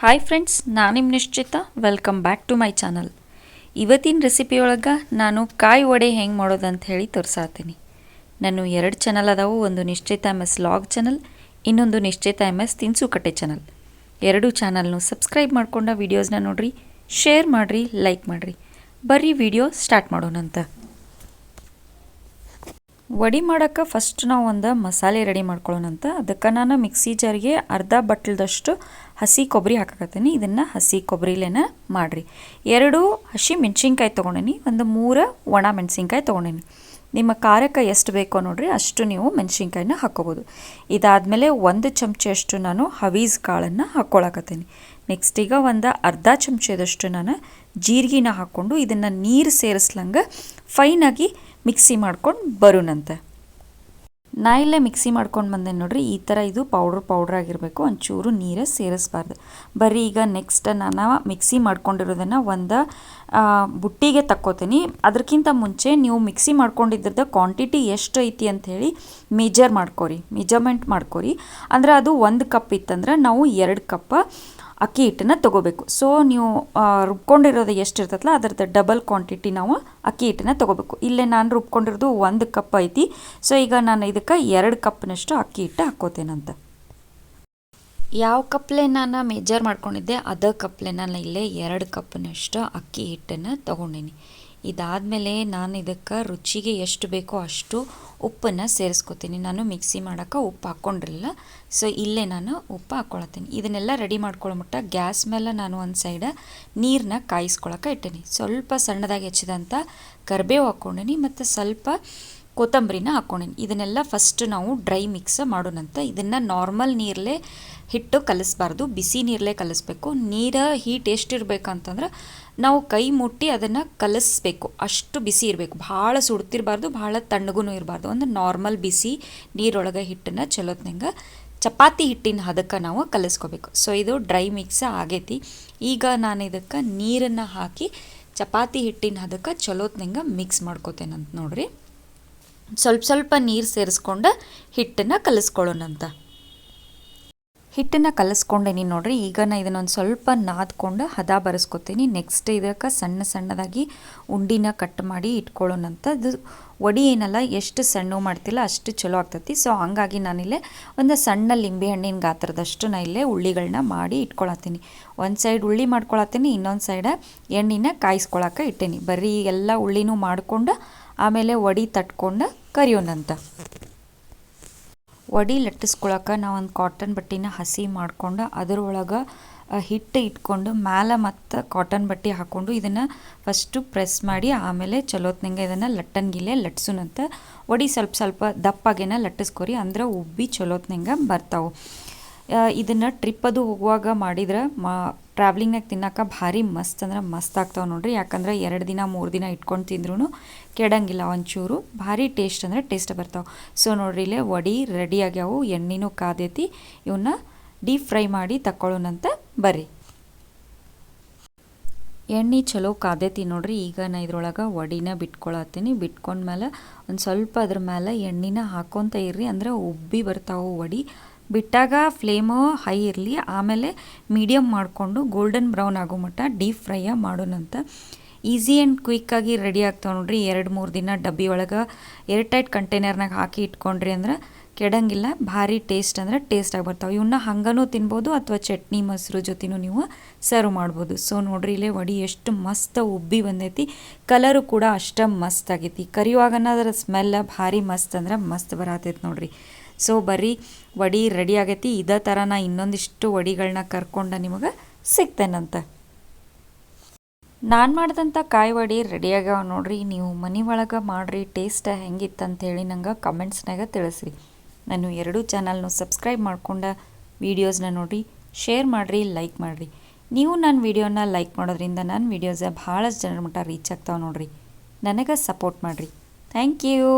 Hi friends ನಾನು ನಿಮ್ಮ Nishchita. Welcome back to my channel ಇವತ್ತಿನ ರೆಸಿಪಿಯೊಳಗೆ ನಾನು ಕಾಯಿ ವಡೆ ಹೆಂಗೆ ಮಾಡೋದಂತ ಹೇಳಿ ತೋರಿಸಾತೀನಿ. ನಾನು ಎರಡು ಚಾನಲ್ ಅದಾವು, ಒಂದು ನಿಶ್ಚಿತ ಎಂ ಎಸ್ ಲಾಗ್ ಚಾನಲ್ ಇನ್ನೊಂದು ನಿಶ್ಚಿತ ಎಂ ಎಸ್ ತಿನ್ಸುಕಟ್ಟೆ ಚಾನಲ್ ಎರಡೂ ಚಾನಲ್ನು ಸಬ್ಸ್ಕ್ರೈಬ್ ಮಾಡ್ಕೊಂಡ ವೀಡಿಯೋಸ್ನ ನೋಡ್ರಿ ಶೇರ್ ಮಾಡಿರಿ ಲೈಕ್ ಮಾಡಿರಿ. ಬರ್ರಿ ವಿಡಿಯೋ ಸ್ಟಾರ್ಟ್ ಮಾಡೋಣಂತ. ವಡಿ ಮಾಡೋಕ್ಕೆ ಫಸ್ಟ್ ನಾವು ಒಂದು ಮಸಾಲೆ ರೆಡಿ ಮಾಡ್ಕೊಳ್ಳೋಣಂತ ಅದಕ್ಕೆ ನಾನು ಮಿಕ್ಸಿ ಜಾರಿಗೆ ಅರ್ಧ ಬಟ್ಲದಷ್ಟು ಹಸಿ ಕೊಬ್ಬರಿ ಹಾಕಕತ್ತೀನಿ. ಇದನ್ನು ಹಸಿ ಕೊಬ್ಬರಿಲೇನ ಮಾಡಿರಿ. ಎರಡು ಹಸಿ ಮೆಣಸಿನ್ಕಾಯಿ ತೊಗೊಂಡೀನಿ. ಒಂದು ಮೂರು ಒಣ ಮೆಣಸಿನ್ಕಾಯಿ ತೊಗೊಂಡೀನಿ. ನಿಮ್ಮ ಖಾರಕ್ಕೆ ಎಷ್ಟು ಬೇಕೋ ನೋಡ್ರಿ ಅಷ್ಟು ನೀವು ಮೆಣಸಿನ್ಕಾಯಿನ ಹಾಕ್ಕೋಬೋದು ಇದಾದಮೇಲೆ ಒಂದು ಚಮಚೆಯಷ್ಟು ನಾನು ಹವೀಸ್ ಕಾಳನ್ನು ಹಾಕ್ಕೊಳಕತ್ತೀನಿ ನೆಕ್ಸ್ಟ್ ಈಗ ಒಂದು ಅರ್ಧ ಚಮಚದಷ್ಟು ನಾನು ಜೀರಿಗೆನ ಹಾಕ್ಕೊಂಡು ಇದನ್ನು ನೀರು ಸೇರಿಸ್ಲಂಗೆ ಫೈನಾಗಿ ಮಿಕ್ಸಿ ಮಾಡ್ಕೊಂಡು ಬರೋಣಂತೆ ನಾ ಇಲ್ಲೇ ಮಿಕ್ಸಿ ಮಾಡ್ಕೊಂಡು ಬಂದೆ ನೋಡ್ರಿ, ಈ ಥರ ಇದು ಪೌಡ್ರ್ ಪೌಡ್ರ್ ಆಗಿರಬೇಕು, ಒಂಚೂರು ನೀರೇ ಸೇರಿಸ್ಬಾರ್ದು. ಬರೀ ಈಗ ನೆಕ್ಸ್ಟ್ ನಾನು ಮಿಕ್ಸಿ ಮಾಡ್ಕೊಂಡಿರೋದನ್ನು ಒಂದು ಬುಟ್ಟಿಗೆ ತಕ್ಕೋತೀನಿ. ಅದಕ್ಕಿಂತ ಮುಂಚೆ ನೀವು ಮಿಕ್ಸಿ ಮಾಡ್ಕೊಂಡಿದ್ರದ ಕ್ವಾಂಟಿಟಿ ಎಷ್ಟು ಐತಿ ಅಂಥೇಳಿ ಮೇಜರ್ ಮಾಡ್ಕೊರಿ ಮೆಜರ್ಮೆಂಟ್ ಮಾಡ್ಕೊರಿ. ಅಂದ್ರೆ ಅದು ಒಂದು ಕಪ್ ಇತ್ತಂದ್ರೆ ನಾವು ಎರಡು ಕಪ್ ಅಕ್ಕಿ ಹಿಟ್ಟನ್ನು ತೊಗೋಬೇಕು. ಸೊ ನೀವು ರುಬ್ಕೊಂಡಿರೋದು ಎಷ್ಟು ಇರ್ತದಲ್ಲ ಅದರದ್ದು ಡಬಲ್ ಕ್ವಾಂಟಿಟಿ ನಾವು ಅಕ್ಕಿ ಹಿಟ್ಟನ್ನು ತೊಗೋಬೇಕು. ಇಲ್ಲೇ ನಾನು ರುಬ್ಕೊಂಡಿರೋದು ಒಂದು ಕಪ್ ಐತಿ. ಸೊ ಈಗ ನಾನು ಇದಕ್ಕೆ ಎರಡು ಕಪ್ನಷ್ಟು ಅಕ್ಕಿ ಹಿಟ್ಟು ಹಾಕೋತೇನಂತ. ಯಾವ ಕಪ್ಲೆ ನಾನು ಮೇಜರ್ ಮಾಡ್ಕೊಂಡಿದ್ದೆ, ಅದ ಕಪ್ಲೆ ನಾನು ಇಲ್ಲೇ ಎರಡು ಕಪ್ನಷ್ಟು ಅಕ್ಕಿ ಹಿಟ್ಟನ್ನು ತೊಗೊಂಡೀನಿ. ಇದಾದಮೇಲೆ ನಾನು ಇದಕ್ಕೆ ರುಚಿಗೆ ಎಷ್ಟು ಬೇಕೋ ಅಷ್ಟು ಉಪ್ಪನ್ನು ಸೇರಿಸ್ಕೊತೀನಿ. ನಾನು ಮಿಕ್ಸಿ ಮಾಡೋಕೆ ಉಪ್ಪು ಹಾಕ್ಕೊಂಡಿರಲಿಲ್ಲ. ಸೊ ಇಲ್ಲೇ ನಾನು ಉಪ್ಪು ಹಾಕ್ಕೊಳತ್ತೀನಿ. ಇದನ್ನೆಲ್ಲ ರೆಡಿ ಮಾಡ್ಕೊಳ್ಳೋ ಮಟ್ಟ ಗ್ಯಾಸ್ ಮೇಲೆ ನಾನು ಒಂದು ಸೈಡ ನೀರನ್ನ ಕಾಯಿಸ್ಕೊಳಕ್ಕೆ ಇಟ್ಟೀನಿ. ಸ್ವಲ್ಪ ಸಣ್ಣದಾಗಿ ಹೆಚ್ಚಿದಂಥ ಕರಿಬೇವು ಹಾಕ್ಕೊಂಡೀನಿ, ಮತ್ತು ಸ್ವಲ್ಪ ಕೊತ್ತಂಬರಿನ ಹಾಕ್ಕೊಂಡಿನಿ ಇದನ್ನೆಲ್ಲ ಫಸ್ಟ್ ನಾವು ಡ್ರೈ ಮಿಕ್ಸ್ ಮಾಡೋಣಂತ. ಇದನ್ನು ನಾರ್ಮಲ್ ನೀರಲ್ಲೇ ಹಿಟ್ಟು ಕಲಿಸ್ಬಾರ್ದು. ಬಿಸಿ ನೀರಲ್ಲೇ ಕಲಿಸ್ಬೇಕು. ನೀರ ಹೀಟ್ ಎಷ್ಟಿರ್ಬೇಕಂತಂದ್ರೆ ನಾವು ಕೈ ಮುಟ್ಟಿ ಅದನ್ನು ಕಲಿಸ್ಬೇಕು. ಅಷ್ಟು ಬಿಸಿ ಇರಬೇಕು. ಭಾಳ ಸುಡ್ತಿರಬಾರ್ದು, ಭಾಳ ತಣ್ಣಗೂ ಇರಬಾರ್ದು. ಒಂದು ನಾರ್ಮಲ್ ಬಿಸಿ ನೀರೊಳಗೆ ಹಿಟ್ಟನ್ನು ಚಲೋತ್ನಂಗೆ ಚಪಾತಿ ಹಿಟ್ಟಿನ ಹದಕ್ಕೆ ನಾವು ಕಲಿಸ್ಕೋಬೇಕು. ಸೊ ಇದು ಡ್ರೈ ಮಿಕ್ಸ್ ಆಗೈತಿ. ಈಗ ನಾನು ಇದಕ್ಕೆ ನೀರನ್ನು ಹಾಕಿ ಚಪಾತಿ ಹಿಟ್ಟಿನ ಹದಕ್ಕೆ ಚಲೋತ್ನಂಗೆ ಮಿಕ್ಸ್ ಮಾಡ್ಕೋತೇನಂತ ನೋಡ್ರಿ. ಸ್ವಲ್ಪ ಸ್ವಲ್ಪ ನೀರು ಸೇರಿಸ್ಕೊಂಡು ಹಿಟ್ಟನ್ನು ಕಲಿಸ್ಕೊಳ್ಳೋಣಂತ. ಹಿಟ್ಟನ್ನು ಕಲಿಸ್ಕೊಂಡೇನಿ ನೋಡ್ರಿ, ಈಗ ನಾ ಇದನ್ನೊಂದು ಸ್ವಲ್ಪ ನಾದ್ಕೊಂಡು ಹದ ಬರೆಸ್ಕೊತೀನಿ. ನೆಕ್ಸ್ಟ್ ಇದಕ್ಕೆ ಸಣ್ಣ ಸಣ್ಣದಾಗಿ ಉಂಡಿನ ಕಟ್ ಮಾಡಿ ಇಟ್ಕೊಳ್ಳೋಣಂತ. ಅದು ವಡಿ ಏನಲ್ಲ, ಎಷ್ಟು ಸಣ್ಣ ಮಾಡ್ತಿಲ್ಲ ಅಷ್ಟು ಚಲೋ ಆಗ್ತೈತಿ. ಸೊ ಹಂಗಾಗಿ ನಾನಿಲ್ಲೇ ಒಂದು ಸಣ್ಣ ಲಿಂಬೆ ಹಣ್ಣಿನ ಗಾತ್ರದಷ್ಟು ನಾನು ಇಲ್ಲೇ ಉಳ್ಳಿಗಳನ್ನ ಮಾಡಿ ಇಟ್ಕೊಳತ್ತೀನಿ. ಒಂದು ಸೈಡ್ ಉಳ್ಳಿ ಮಾಡ್ಕೊಳತ್ತೀನಿ, ಇನ್ನೊಂದು ಸೈಡ ಎಣ್ಣೆನ ಕಾಯಿಸ್ಕೊಳಕ್ಕೆ ಇಟ್ಟೇನಿ. ಬರೀ ಎಲ್ಲ ಉಳ್ಳಿನೂ ಮಾಡ್ಕೊಂಡು ಆಮೇಲೆ ವಡಿ ತಟ್ಕೊಂಡು ಕರಿಯೋಣಂತ ವಡಿ ಲಟ್ಟಿಸ್ಕೊಳಕ್ಕೆ ನಾವು ಒಂದು ಕಾಟನ್ ಬಟ್ಟೆನ ಹಸಿ ಮಾಡ್ಕೊಂಡು ಅದರೊಳಗೆ ಹಿಟ್ಟು ಇಟ್ಕೊಂಡು ಮ್ಯಾಲೆ ಮತ್ತು ಕಾಟನ್ ಬಟ್ಟೆ ಹಾಕ್ಕೊಂಡು ಇದನ್ನು ಫಸ್ಟು ಪ್ರೆಸ್ ಮಾಡಿ ಆಮೇಲೆ ಚಲೋತ್ನಂಗೆ ಇದನ್ನು ಲಟ್ಟನ್ಗಿಲೆ ಲಟ್ಸೋಣಂತ ಒಡಿ ಸ್ವಲ್ಪ ಸ್ವಲ್ಪ ದಪ್ಪಾಗೇನ ಲಟ್ಟಿಸ್ಕೊರಿ ಅಂದ್ರೆ ಉಬ್ಬಿ ಚಲೋತ್ನಂಗೆ ಬರ್ತಾವೆ. ಇದನ್ನು ಟ್ರಿಪ್ ಅದು ಹೋಗುವಾಗ ಮಾಡಿದ್ರೆ ಮಾ ಟ್ರಾವ್ಲಿಂಗ್ನಾಗ ತಿನ್ನೋಕೆ ಭಾರಿ ಮಸ್ತ್ ಅಂದ್ರೆ ಮಸ್ತ್ ಆಗ್ತಾವೆ ನೋಡ್ರಿ. ಯಾಕಂದ್ರೆ ಎರಡು ದಿನ, ಮೂರು ದಿನ ಇಟ್ಕೊಂಡು ತಿಂದ್ರೂ ಕೆಡಂಗಿಲ್ಲ ಒಂಚೂರು. ಭಾರಿ ಟೇಸ್ಟ್ ಅಂದರೆ ಟೇಸ್ಟ್ ಬರ್ತಾವೆ. ಸೊ ನೋಡ್ರಿ ಇಲ್ಲೇ ವಡಿ ರೆಡಿ ಆಗ್ಯಾವು. ಎಣ್ಣೆನೂ ಕಾದೈತಿ. ಇವನ್ನ ಡೀಪ್ ಫ್ರೈ ಮಾಡಿ ತಗೊಳ್ಳೋಣಂತ ಬರ್ರಿ. ಎಣ್ಣೆ ಚಲೋ ಕಾದೈತಿ ನೋಡ್ರಿ. ಈಗ ನಾ ಇದ್ರೊಳಗೆ ವಡಿನ ಬಿಟ್ಕೊಳತ್ತೀನಿ. ಬಿಟ್ಕೊಂಡ್ಮೇಲೆ ಒಂದು ಸ್ವಲ್ಪ ಅದ್ರ ಮೇಲೆ ಎಣ್ಣೆನ ಹಾಕೊತ ಇರ್ರಿ. ಅಂದ್ರೆ ಉಬ್ಬಿ ಬರ್ತಾವೆ ವಡಿ. ಬಿಟ್ಟಾಗ ಫ್ಲೇಮು ಹೈ ಇರಲಿ, ಆಮೇಲೆ ಮೀಡಿಯಮ್ ಮಾಡಿಕೊಂಡು ಗೋಲ್ಡನ್ ಬ್ರೌನ್ ಆಗೋ ಮಟ್ಟ ಡೀಪ್ ಫ್ರೈಯ ಮಾಡೋಣಂತ ಈಸಿ ಆ್ಯಂಡ್ ಕ್ವಿಕ್ಕಾಗಿ ರೆಡಿ ಆಗ್ತಾವೆ ನೋಡ್ರಿ. ಎರಡು, ಮೂರು ದಿನ ಡಬ್ಬಿ ಒಳಗೆ ಏರ್ ಟೈಟ್ ಕಂಟೈನರ್ನಾಗ ಹಾಕಿ ಇಟ್ಕೊಂಡ್ರಿ ಅಂದ್ರೆ ಕೆಡಂಗಿಲ್ಲ. ಭಾರಿ ಟೇಸ್ಟ್ ಅಂದ್ರೆ ಟೇಸ್ಟಾಗಿ ಬರ್ತಾವೆ. ಇವನ್ನ ಹಂಗನೂ ತಿನ್ಬೋದು ಅಥವಾ ಚಟ್ನಿ ಮೊಸರು ಜೊತೆನೂ ನೀವು ಸರ್ವ್ ಮಾಡ್ಬೋದು. ಸೊ ನೋಡ್ರಿ ಇಲ್ಲೇ ವಡಿ ಎಷ್ಟು ಮಸ್ತ್ ಉಬ್ಬಿ ಬಂದೈತಿ. ಕಲರು ಕೂಡ ಅಷ್ಟ ಮಸ್ತ್ ಆಗೈತಿ. ಕರಿಯುವಾಗನ ಅದರ ಸ್ಮೆಲ್ಲ ಭಾರಿ ಮಸ್ತ್ ಅಂದ್ರೆ ಮಸ್ತ್ ಬರತೈತಿ ನೋಡ್ರಿ. ಸೊ ಬರೀ ವಡಿ ರೆಡಿ ಆಗೈತಿ. ಇದೇ ಥರ ನಾ ಇನ್ನೊಂದಿಷ್ಟು ವಡಿಗಳನ್ನ ಕರ್ಕೊಂಡು ನಿಮಗೆ ಸಿಗ್ತೇನಂತ. ನಾನು ಮಾಡಿದಂಥ ಕಾಯಿ ವಡಿ ರೆಡಿ ಆಗ್ಯಾವ ನೋಡ್ರಿ. ನೀವು ಮನೆ ಒಳಗೆ ಮಾಡಿರಿ ಟೇಸ್ಟ್ ಹೆಂಗಿತ್ತು ಹೇಳಿ ನಂಗೆ ಕಮೆಂಟ್ಸ್ನಾಗ ತಿಳಿಸ್ರಿ. ನಾನು ಎರಡೂ ಚಾನಲ್ನು ಸಬ್ಸ್ಕ್ರೈಬ್ ಮಾಡ್ಕೊಂಡ ವೀಡಿಯೋಸ್ನ ನೋಡಿರಿ ಶೇರ್ ಮಾಡಿರಿ ಲೈಕ್ ಮಾಡಿರಿ. ನೀವು ನನ್ನ ವೀಡಿಯೋನ ಲೈಕ್ ಮಾಡೋದ್ರಿಂದ ನನ್ನ ವೀಡಿಯೋಸ ಭಾಳಷ್ಟು ಜನರ ಮಟ್ಟ ರೀಚ್ ಆಗ್ತಾವೆ ನೋಡಿರಿ. ನನಗೆ ಸಪೋರ್ಟ್ ಮಾಡಿರಿ. Thank you